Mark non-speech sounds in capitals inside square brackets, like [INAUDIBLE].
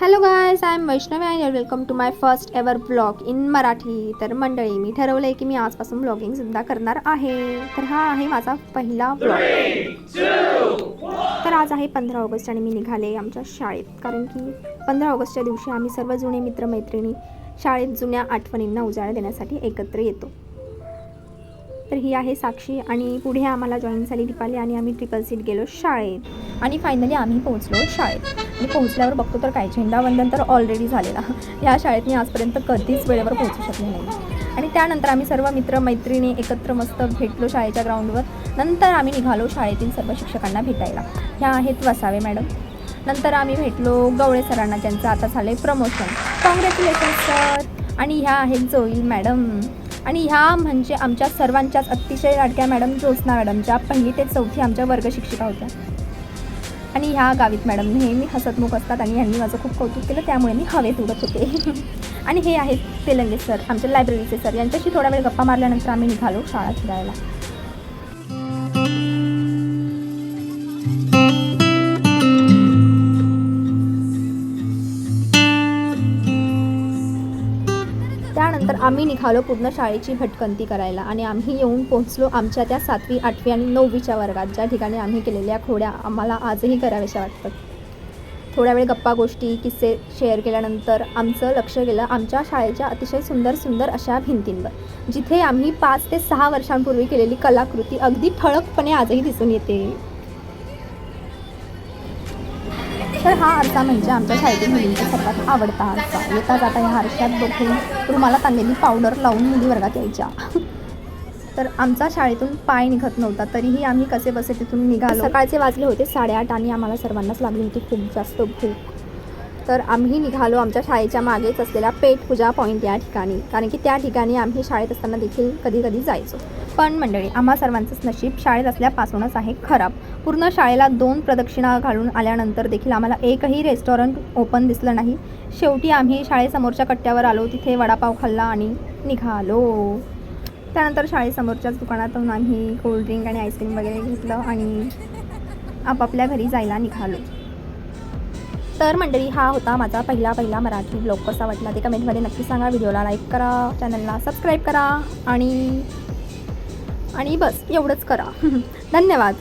Hello guys I am Vaishnavi I welcome to my first ever blog in Marathi तर मंडळी मी ठरवलं आहे की मी आजपासून ब्लॉगिंगसुद्धा करणार आहे. तर हा आहे माझा पहिला ब्लॉग तर आज आहे पंधरा ऑगस्ट आणि मी निघाले आमच्या शाळेत. कारण की पंधरा ऑगस्टच्या दिवशी आम्ही सर्व जुने मित्रमैत्रिणी शाळेत जुन्या आठवणींना उजाळा देण्यासाठी एकत्र येतो. तर ही आहे साक्षी आणि पुढे आम्हाला जॉईन झाली दीपाली आणि आम्ही ट्रिपल सीट गेलो शाळेत. आणि फायनली आम्ही पोहोचलो शाळेत. आणि पोहोचल्यावर बघतो तर काय झेंडावंदन तर ऑलरेडी झालेला. या शाळेत मी आजपर्यंत कधीच वेळेवर पोहोचू शकले नाही. आणि त्यानंतर आम्ही सर्व मित्र मैत्रिणी एकत्र मस्त भेटलो शाळेच्या ग्राउंडवर नंतर आम्ही निघालो शाळेतील सर्व शिक्षकांना भेटायला. ह्या आहेत वसावे मॅडम. नंतर आम्ही भेटलो गवळे सरांना ज्यांचं आता झालं आहे प्रमोशन कॉंग्रॅच्युलेशन सर आणि ह्या आहेत जोईल मॅडम. आणि ह्या म्हणजे आमच्या सर्वांच्याच अतिशय लाडक्या मॅडम ज्योत्स्ना मॅडम ज्या पहिली ते चौथी आमच्या वर्ग शिक्षिका होत्या. आणि ह्या गावीत मॅडम नेहमी हसतमुख असतात आणि यांनी माझं खूप कौतुक केलं त्यामुळे मी हवेत उडत होते. [LAUGHS] आणि हे आहेत तेलंगे सर आमच्या लायब्ररीचे सर. यांच्याशी थोडा वेळ गप्पा मारल्यानंतर आम्ही निघालो शाळा फिरायला. तर आम्ही निघालो पूर्ण शाळेची भटकंती करायला आणि आम्ही येऊन पोहोचलो आमच्या त्या सातवी आठवी आणि नववीच्या वर्गात. ज्या ठिकाणी आम्ही केलेल्या खोड्या आम्हाला आजही कराव्याशा वाटतात. थोड्या वेळ गप्पा गोष्टी किस्से शेअर केल्यानंतर आमचं लक्ष गेलं आमच्या शाळेच्या अतिशय सुंदर सुंदर अशा भिंतींवर जिथे आम्ही पाच ते सहा वर्षांपूर्वी केलेली कलाकृती अगदी ठळकपणे आजही दिसून येते. तर हा आरसा म्हणजे आमच्या शाळेतील मुलींचा सर्वात आवडता आरसा. येता जाता या आरशात बघून रुमाला आणलेली पावडर लावून मुली वर्गात यायच्या. तर आमचा शाळेतून पाय निघत नव्हता तरीही आम्ही कसे बसे तिथून निघालो. सकाळचे वाजले होते साडेआठ आणि आम्हाला सर्वांनाच लागली होती खूप जास्त भूक. तर आम्ही निघालो आमच्या शाळेच्या मागेच असलेल्या पेट पूजा पॉईंट या ठिकाणी. कारण की त्या ठिकाणी आम्ही शाळेत असताना देखील कधी कधी जायचो. पण मंडळी आम्हा सर्वांचंच नशीब शाळेत असल्यापासूनच आहे खराब. पूर्ण शाळेला दोन प्रदक्षिणा घालून आल्यानंतर देखील आम्हाला एकही रेस्टॉरंट ओपन दिसलं नाही. शेवटी आम्ही शाळेसमोरच्या कट्ट्यावर आलो तिथे वडापाव खाल्ला आणि निघालो. त्यानंतर शाळेसमोरच्याच दुकानातून आम्ही कोल्ड्रिंक आणि आईस्क्रीम वगैरे घेतलं आणि आपापल्या घरी जायला निघालो. तर मंडळी हा होता माझा पहिला पहिला मराठी ब्लॉग कसा वाटला ते कमेंटमध्ये नक्की सांगा. व्हिडिओला लाईक करा चॅनलला सबस्क्राईब करा आणि आणि बस एवढंच करा. [LAUGHS] धन्यवाद.